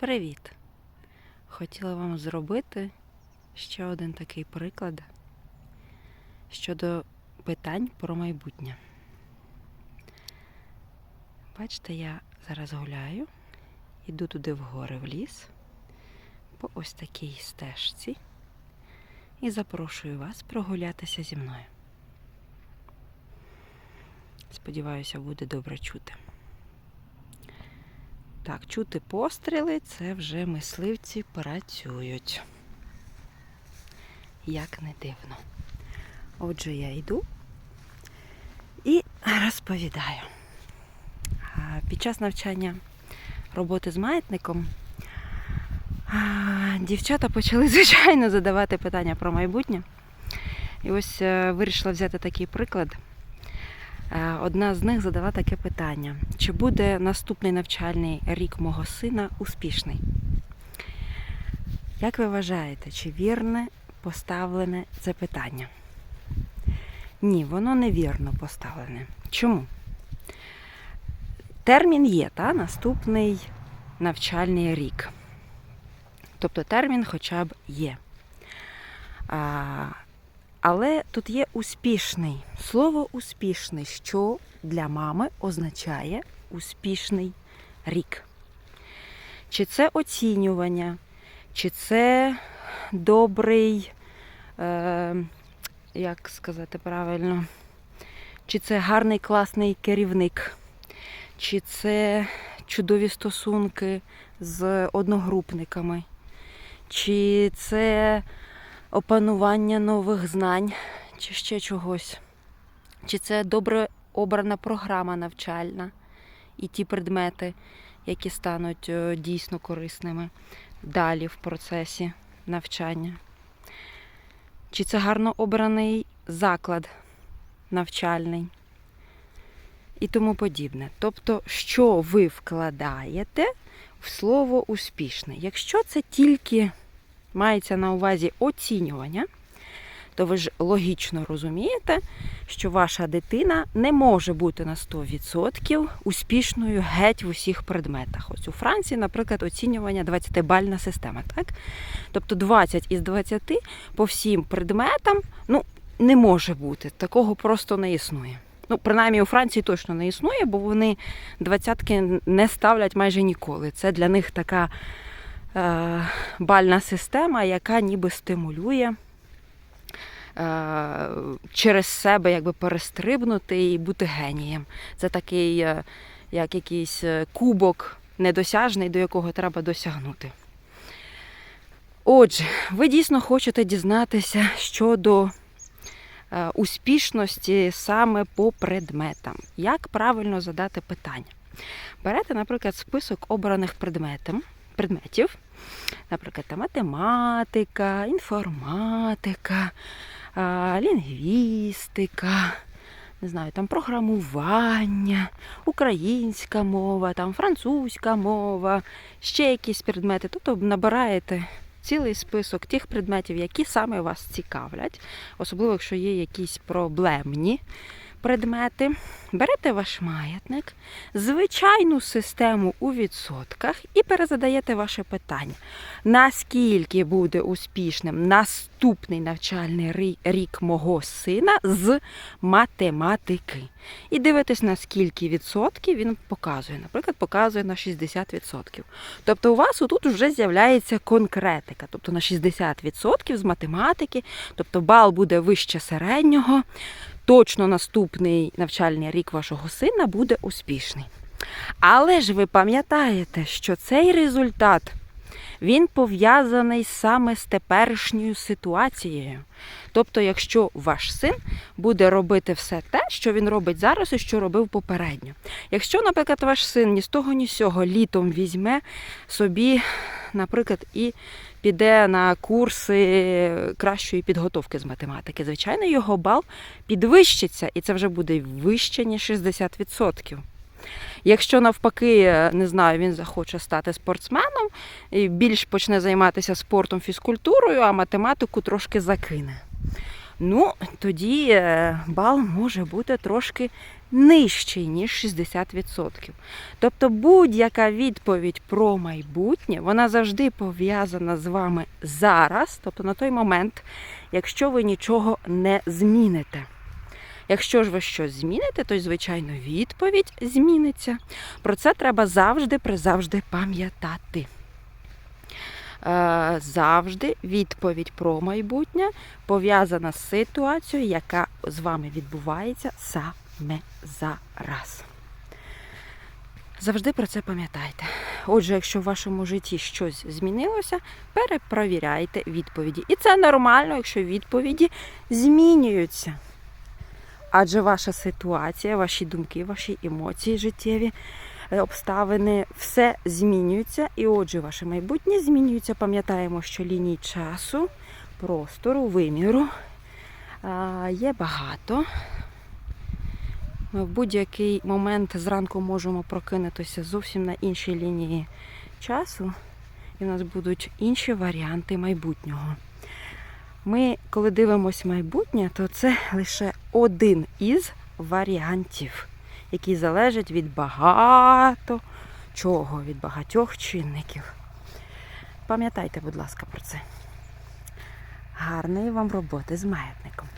Привіт! Хотіла вам зробити ще один такий приклад щодо питань про майбутнє. Бачите, я зараз гуляю, іду туди в гори в ліс по ось такій стежці і запрошую вас прогулятися зі мною. Сподіваюся, буде добре чути. Так, чути постріли це вже мисливці працюють. Як не дивно. Отже, я йду і розповідаю. Під час навчання роботи з маятником дівчата почали, звичайно, задавати питання про майбутнє. І ось е, вирішила взяти такий приклад. Е, Одна з них задала таке питання: чи буде наступний навчальний рік мого сина успішний? Як ви вважаєте, чи вірне поставлене це питання? Ні, воно невірно поставлене. Чому? Термін є, та? наступний навчальний рік. Тобто термін хоча б є. Але тут є успішний. Слово успішний, що для мами означає успішний рік. Чи це оцінювання, чи це добрий, е, як сказати правильно, чи це гарний класний керівник, чи це чудові стосунки з одногрупниками, чи це опанування нових знань, чи ще чогось. Чи це добре обрана програма навчальна і ті предмети, які стануть е, дійсно корисними далі в процесі навчання? Чи це гарно обраний заклад навчальний і тому подібне. Тобто, що ви вкладаєте в слово успішне? Якщо це тільки мається на увазі оцінювання, то ви ж логічно розумієте, що ваша дитина не може бути на 100% успішною геть в усіх предметах. Ось у Франції, наприклад, оцінювання 20-бальна система. Так? Тобто 20 із 20 по всім предметам ну, не може бути. Такого просто не існує. Ну, принаймні у Франції точно не існує, бо вони двадцятки не ставлять майже ніколи. Це для них така бальна система, яка ніби стимулює е, через себе якби перестрибнути і бути генієм. Це такий, е, як якийсь е, кубок недосяжний, до якого треба досягнути. Отже, ви дійсно хочете дізнатися щодо е, успішності саме по предметам. Як правильно задати питання? Берете, наприклад, список обраних предметів, предметів наприклад, там математика, інформатика, лінгвістика, не знаю, там програмування, українська мова, там французька мова, ще якісь предмети. Тобто набираєте цілий список тих предметів, які саме вас цікавлять, особливо якщо є якісь проблемні предмети. Берете ваш маятник, звичайну систему у відсотках і перезадаєте ваше питання. Наскільки буде успішним наступний навчальний рік мого сина з математики? І дивитесь, на скільки відсотків він показує. Наприклад, показує на 60%. Тобто у вас тут вже з'являється конкретика. Тобто на 60% з математики, тобто бал буде вище середнього точно наступний навчальний рік вашого сина буде успішний. Але ж ви пам'ятаєте, що цей результат він пов'язаний саме з теперішньою ситуацією. Тобто, якщо ваш син буде робити все те, що він робить зараз і що робив попередньо. Якщо, наприклад, ваш син ні з того, ні з сього літом візьме собі, наприклад, і піде на курси кращої підготовки з математики, звичайно, його бал підвищиться, і це вже буде вище, ніж 60%. Якщо навпаки, не знаю, він захоче стати спортсменом і більш почне займатися спортом, фізкультурою, а математику трошки закине. Ну, тоді е, бал може бути трошки нижчий, ніж 60%. Тобто будь-яка відповідь про майбутнє, вона завжди пов'язана з вами зараз, тобто на той момент, якщо ви нічого не зміните. Якщо ж ви щось зміните, то, звичайно, відповідь зміниться. Про це треба завжди призавжди пам'ятати. Е, Завжди відповідь про майбутнє пов'язана з ситуацією, яка з вами відбувається саме зараз. Завжди про це пам'ятайте. Отже, якщо в вашому житті щось змінилося, перепровіряйте відповіді. І це нормально, якщо відповіді змінюються. Адже ваша ситуація, ваші думки, ваші емоції життєві, е, обставини, все змінюється. І отже, ваше майбутнє змінюється. Пам'ятаємо, що ліній часу, простору, виміру є багато. Ми в будь-який момент зранку можемо прокинутися зовсім на іншій лінії часу, і в нас будуть інші варіанти майбутнього. Ми, коли дивимося майбутнє, то це лише один із варіантів, який залежить від багато чого, від багатьох чинників. Пам'ятайте, будь ласка, про це. Гарної вам роботи з маятником.